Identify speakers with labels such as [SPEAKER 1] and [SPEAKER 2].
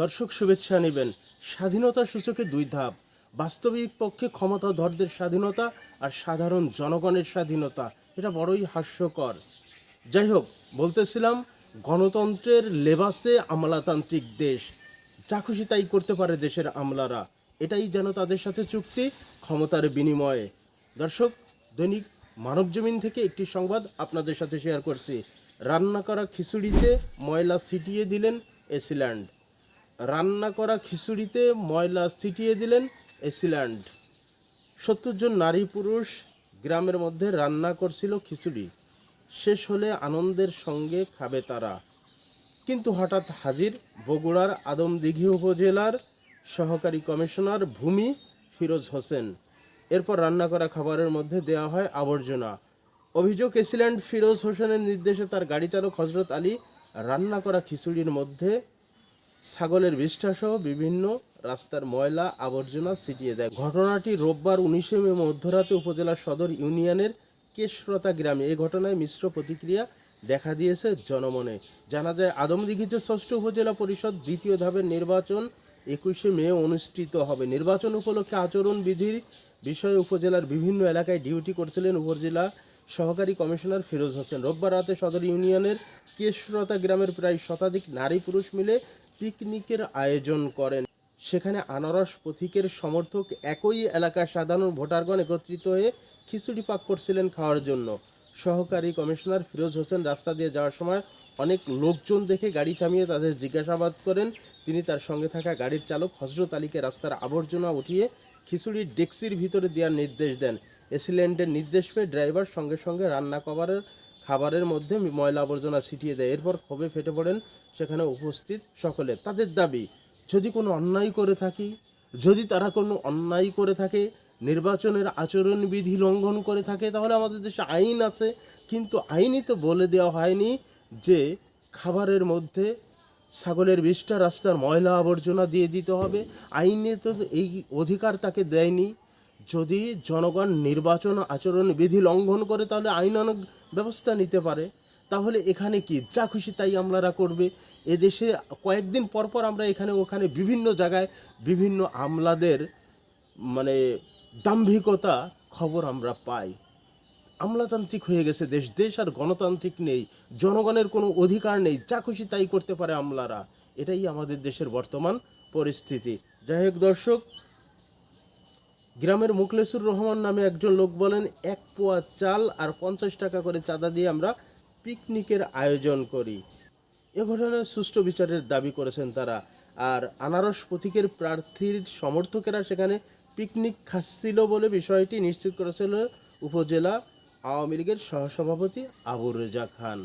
[SPEAKER 1] দর্শক শুভেচ্ছা নেবেন। স্বাধীনতা সূচকে দুই ধাপ, বাস্তবিক পক্ষে ক্ষমতাধরদের স্বাধীনতা আর সাধারণ জনগণের স্বাধীনতা, এটা বড়ই হাস্যকর। যাই হোক, বলতেছিলাম, গণতন্ত্রের লেবাসে আমলাতান্ত্রিক দেশ। যা খুশি তাই করতে পারে দেশের আমলারা। এটাই যেন তাদের সাথে চুক্তি, ক্ষমতার বিনিময়ে। দর্শক, দৈনিক মানবজমিন থেকে একটি সংবাদ আপনাদের সাথে শেয়ার করছি। রান্না করা খিচুড়িতে ময়লা ছিটিয়ে দিলেন এসিল্যান্ড। রান্না করা খিচুড়িতে ময়লা ছিটিয়ে দিলেন এসিল্যান্ড। সত্তর জন নারী পুরুষ গ্রামের মধ্যে রান্না করছিল খিচুড়ি। শেষ হলে আনন্দের সঙ্গে খাবে তারা। কিন্তু হঠাৎ হাজির বগুড়ার আদমদিঘি উপজেলার সহকারী কমিশনার ভূমি ফিরোজ হোসেন। এরপর রান্না করা খাবারের মধ্যে দেওয়া হয় আবর্জনা। অভিযোগ, এসিল্যান্ড ফিরোজ হোসেনের নির্দেশে তার গাড়ি চালক হজরত আলী রান্না করা খিচুড়ির মধ্যে ছাগলের বিষ্ঠাসহ বিভিন্ন রাস্তার ময়লা আবর্জনা ছিটিয়ে দেয়। ঘটনাটি রোববার উনিশে মে মধ্যরাতে উপজেলা সদর ইউনিয়নের কেশরতা গ্রামে এই ঘটনায় মিশ্র প্রতিক্রিয়া দেখা দিয়েছে জনমনে। জানা যায়, আদমদিঘিতে ষষ্ঠ উপজেলা পরিষদ দ্বিতীয় ধাপের নির্বাচন একুশে মে অনুষ্ঠিত হবে। নির্বাচন উপলক্ষে আচরণ বিধির বিষয়ে উপজেলার বিভিন্ন এলাকায় ডিউটি করছিলেন উপজেলা সহকারী কমিশনার ফিরোজ হোসেন। রোববার রাতে সদর ইউনিয়নের কেশরতা গ্রামের প্রায় শতাধিক নারী পুরুষ মিলে পিকনিকের আয়োজন করেন। সেখানে আনারস পথিকের সমর্থক একই এলাকার সাধারণ ভোটারগণ একত্রিত হয়ে খিচুড়ি পাক করছিলেন খাওয়ার জন্য। সহকারী কমিশনার ফিরোজ হোসেন রাস্তা দিয়ে যাওয়ার সময় অনেক লোকজন দেখে গাড়ি থামিয়ে তাদের জিজ্ঞাসাবাদ করেন। তিনি তার সঙ্গে থাকা গাড়ির চালক হজরত আলীকে রাস্তার আবর্জনা উঠিয়ে খিচুড়ির ডেক্সির ভিতরে দেওয়ার নির্দেশ দেন। এসিল্যান্ডের নির্দেশ পেয়ে ড্রাইভার সঙ্গে সঙ্গে রান্না খাবারের খাবারের মধ্যে ময়লা আবর্জনা ছিটিয়ে দেয়। এরপর ক্ষোভে ফেটে পড়েন সেখানে উপস্থিত সকলে। তাদের দাবি, যদি কোনো অন্যায় করে থাকি, যদি তারা কোনো অন্যায় করে থাকে, নির্বাচনের আচরণবিধি লঙ্ঘন করে থাকে, তাহলে আমাদের দেশে আইন আছে। কিন্তু আইনই তো বলে দেওয়া হয়নি যে খাবারের মধ্যে ছাগলের বিষটা রাস্তার ময়লা আবর্জনা দিয়ে দিতে হবে। আইনে তো এই অধিকার তাকে দেয়নি। যদি জনগণ নির্বাচন আচরণ বিধি লঙ্ঘন করে তাহলে আইনানুগ ব্যবস্থা নিতে পারে। তাহলে এখানে কি যা খুশি তাই আমলারা করবে? এদেশে কয়েকদিন পর পর আমরা এখানে ওখানে বিভিন্ন জায়গায় বিভিন্ন আমলাদের মানে দাম্ভিকতা খবর আমরা পাই। আমলাতান্ত্রিক হয়ে গেছে দেশ দেশ আর গণতান্ত্রিক নেই, জনগণের কোনো অধিকার নেই, যা খুশি তাই করতে পারে আমলারা। এটাই আমাদের দেশের বর্তমান পরিস্থিতি। যাই হোক দর্শক গ্রামের মুখলেসুর রহমান নামে একজন লোক বলেন, এক পোয়া চাল আর পঞ্চাশ টাকা করে চাঁদা দিয়ে আমরা পিকনিকের আয়োজন করি। এ ঘটনার সুষ্ঠু বিচারের দাবি করেছেন তারা। আর আনারস প্রতীকের প্রার্থীর সমর্থকেরা সেখানে পিকনিক খাচ্ছিল বলে বিষয়টি নিশ্চিত করেছিল উপজেলা আওয়ামী লীগের সহসভাপতি আবুর রেজা খান।